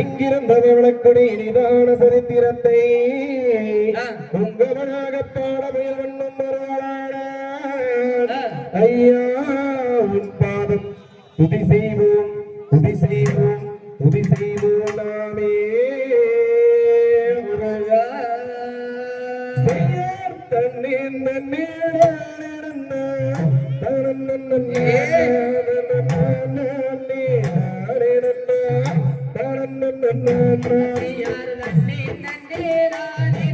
எங்கிருந்தது விளக்குடி இனிதான சரித்திரத்தை. உங்கவனாக பாட வேல்வண்ணம் வருவான ஐயா உன் பாதம். துதி செய்வோம் துதி செய்வோம் துதி செய்வோம் நாமே. தன்னே தன்னே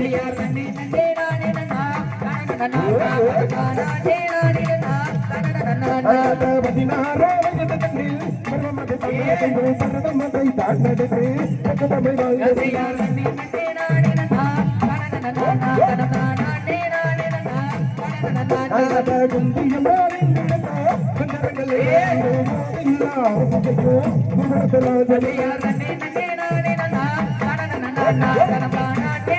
பிரியா கண்ணே நந்தே நானே நன்னா கனக கண்ணா நானே நானே நன்னா கனக கண்ணா நானே பதினாறு வயது கண்ணில் பரமத தமிழ் கண்களை பரமதை தாண்டது பக்க தமிழ் வாழ்க பிரியா கண்ணே நந்தே நானே நன்னா கனக கண்ணா கனக நானே நானே நன்னா கனக கண்ணா நானே குந்தியம் பாரிந்து கண்டங்களே இல்லா குமரதலா ஜலியா கண்ணே நந்தே நானே நன்னா கனக கண்ணா கனக நானே